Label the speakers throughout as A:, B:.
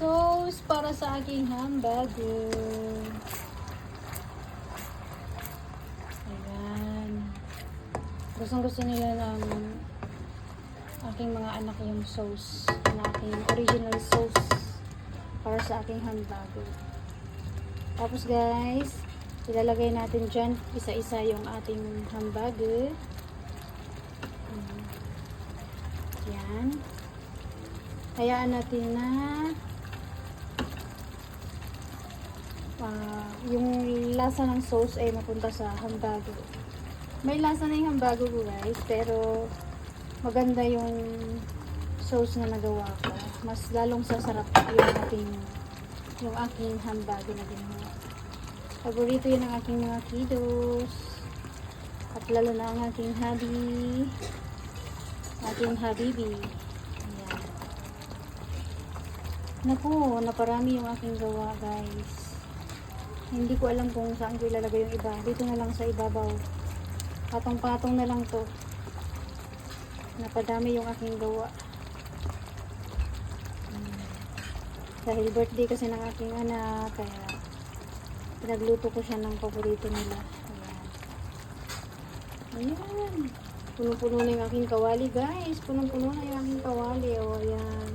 A: sauce para sa aking hamburger. Ayan. Gustong gusto nila ng aking mga anak yung sauce. Na aking original sauce para sa aking hamburger. Tapos guys, ilalagay natin dyan isa-isa yung ating hamburger. Mm. Yan. Hayaan natin na yung lasa ng sauce ay mapunta sa hamburger. May lasa na yung hamburger ko guys, pero maganda yung sauce na nagawa ko. Mas lalong sasarap yung aking yung aking hamburger na ginawa. Paborito yun ng aking mga kiddos. At lalo na ang aking hubby. Aking habibi. Ayan. Naku, naparami yung aking gawa guys. Hindi ko alam kung saan ko ilalagay yung iba. Dito na lang sa ibabaw. Patong-patong na lang to. Napadami yung aking gawa. Hmm. Dahil birthday kasi ng aking anak, kaya pinagluto ko siya ng paborito nila. Ayan. Ayan. Punong-puno na yung aking kawali, guys. Punong-puno na yung aking kawali. O, ayan.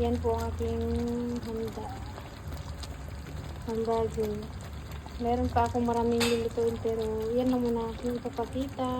A: Yan po ang aking handa. Hamburger. Meron pa akong maraming lulutuin pero yan na muna aking ipapakita.